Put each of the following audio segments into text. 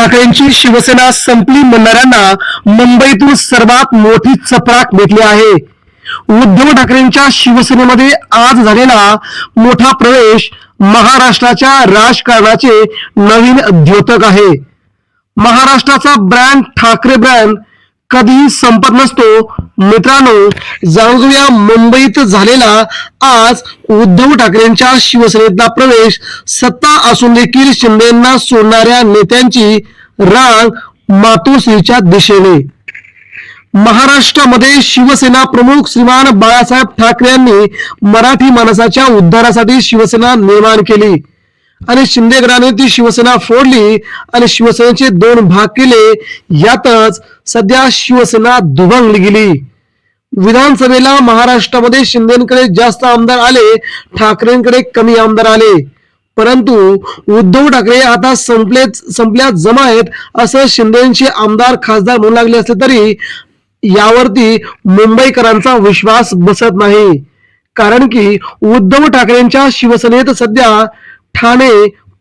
ठाकरेंची शिवसेना संपली म्हणणाऱ्यांना मुंबईतून सर्वात मोठी चपराक भेटली आहे. उद्धव ठाकरेंच्या शिवसेनेमध्ये आज झालेला मोठा प्रवेश महाराष्ट्राच्या राजकारणाचे नवीन द्योतक आहे. महाराष्ट्राचा ब्रँड ठाकरे ब्रँड कधी संपत नसतो. मित्रांनो जाणून घेऊया मुंबईत झालेला आज उद्धव ठाकरेंच्या शिवसेनेतला प्रवेश. सत्ता असून देखील शिंदेना सोडणाऱ्या नेत्यांची रांग मातोश्रीच्या दिशेने. महाराष्ट्रामध्ये शिवसेना प्रमुख श्रीमान बाळासाहेब ठाकरे यांनी मराठी माणसाच्या उद्धारासाठी शिवसेना निर्माण केली. आणि शिंदे गटाने ती शिवसेना फोडली आणि शिवसेनेचे दोन भाग केले यातच सध्या शिवसेना दुभंगली गेली. विधानसभेला महाराष्ट्रामध्ये शिंदेकडे जास्त आमदार आले ठाकरेंकडे कमी आमदार आले. परंतु उद्धव ठाकरे आता संपले संपल्यात जमा आहेत असं शिंदेचे आमदार खासदार म्हणू लागले असले तरी यावरती मुंबईकरांचा विश्वास बसत नाही. कारण की उद्धव ठाकरेंच्या शिवसेनेत सध्या ठाणे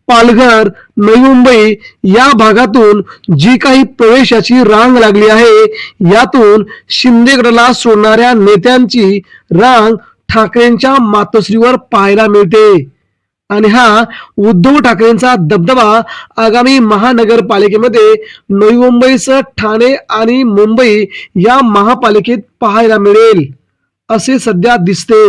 पालघर नवी मुंबई या भागातून जी काही प्रवेशाची रांग लागली आहे यातून शिंदेगडला सोडणाऱ्या नेत्यांची रांग ठाकरेंच्या मातोश्रीवर पाहायला मिळते. आणि हा उद्धव ठाकरेंचा दबदबा आगामी महानगरपालिकेमध्ये नवी मुंबईसह ठाणे आणि मुंबई या महापालिकेत पाहायला मिळेल असे सध्या दिसते.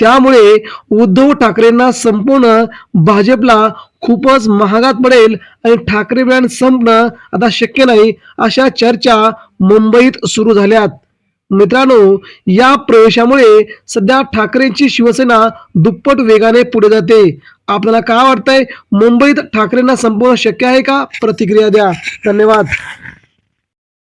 त्यामुळे उद्धव ठाकरेंना संपूर्ण भाजपला खूपच महागात पडेल आणि ठाकरे ब्रँड संपणं आता शक्य नाही अशा चर्चा मुंबईत सुरू झाल्यात. मित्रांनो या प्रवेशामुळे सध्या ठाकरेंची शिवसेना दुप्पट वेगाने पुढे जाते. आपल्याला काय वाटतंय? मुंबईत ठाकरेंना संपवणं शक्य आहे का? प्रतिक्रिया द्या. धन्यवाद.